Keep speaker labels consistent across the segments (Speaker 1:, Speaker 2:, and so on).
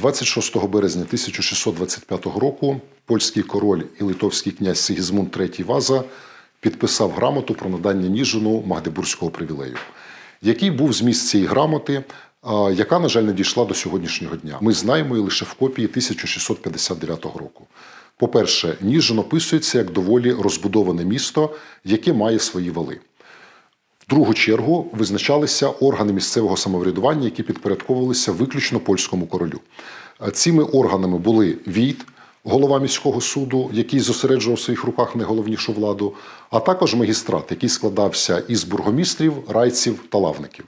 Speaker 1: 26 березня 1625 року польський король і литовський князь Сигізмунд III Ваза підписав грамоту про надання Ніжину Магдебурзького привілею. Який був зміст цієї грамоти, яка, на жаль, не дійшла до сьогоднішнього дня? Ми знаємо її лише в копії 1659 року. По-перше, Ніжин описується як доволі розбудоване місто, яке має свої вали. Другу чергу визначалися органи місцевого самоврядування, які підпорядковувалися виключно польському королю. Цими органами були війт, голова міського суду, який зосереджував в своїх руках найголовнішу владу, а також магістрат, який складався із бургомістрів, райців та лавників.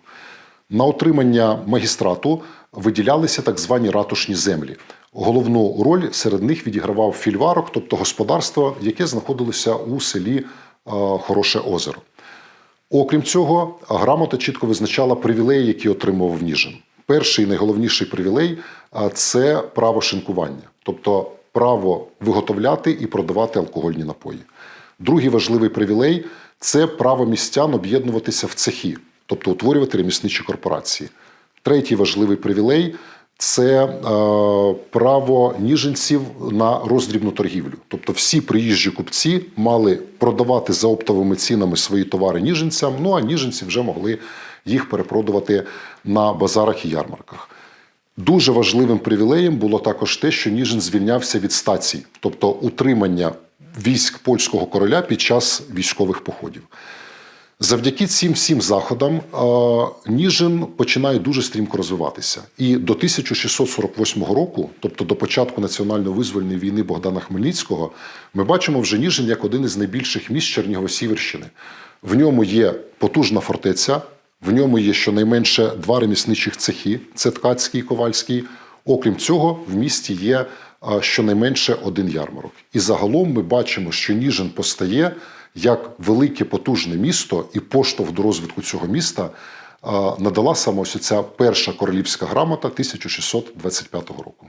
Speaker 1: На отримання магістрату виділялися так звані ратушні землі. Головну роль серед них відігравав фільварок, тобто господарство, яке знаходилося у селі е, Хороше озеро. Окрім цього, грамота чітко визначала привілеї, які отримував Ніжин. Перший найголовніший привілей це право шинкування, тобто право виготовляти і продавати алкогольні напої. Другий важливий привілей це право містян об'єднуватися в цехи, тобто утворювати ремісничі корпорації. Третій важливий привілей це е, право ніженців на роздрібну торгівлю. Тобто всі приїжджі купці мали продавати за оптовими цінами свої товари ніженцям, ну а ніженці вже могли їх перепродувати на базарах і ярмарках. Дуже важливим привілеєм було також те, що Ніжин звільнявся від стацій, тобто утримання військ польського короля під час військових походів. Завдяки цим всім заходам Ніжин починає дуже стрімко розвиватися. І до 1648 року, тобто до початку національно-визвольної війни Богдана Хмельницького, ми бачимо вже Ніжин як один із найбільших міст Чернігово-Сіверщини. В ньому є потужна фортеця, в ньому є щонайменше два ремісничих цехи: це ткацький і ковальський. Окрім цього, в місті є щонайменше один ярмарок. І загалом ми бачимо, що Ніжин постає як велике потужне місто, і поштовх до розвитку цього міста надала саме ось ця перша королівська грамота 1625 року.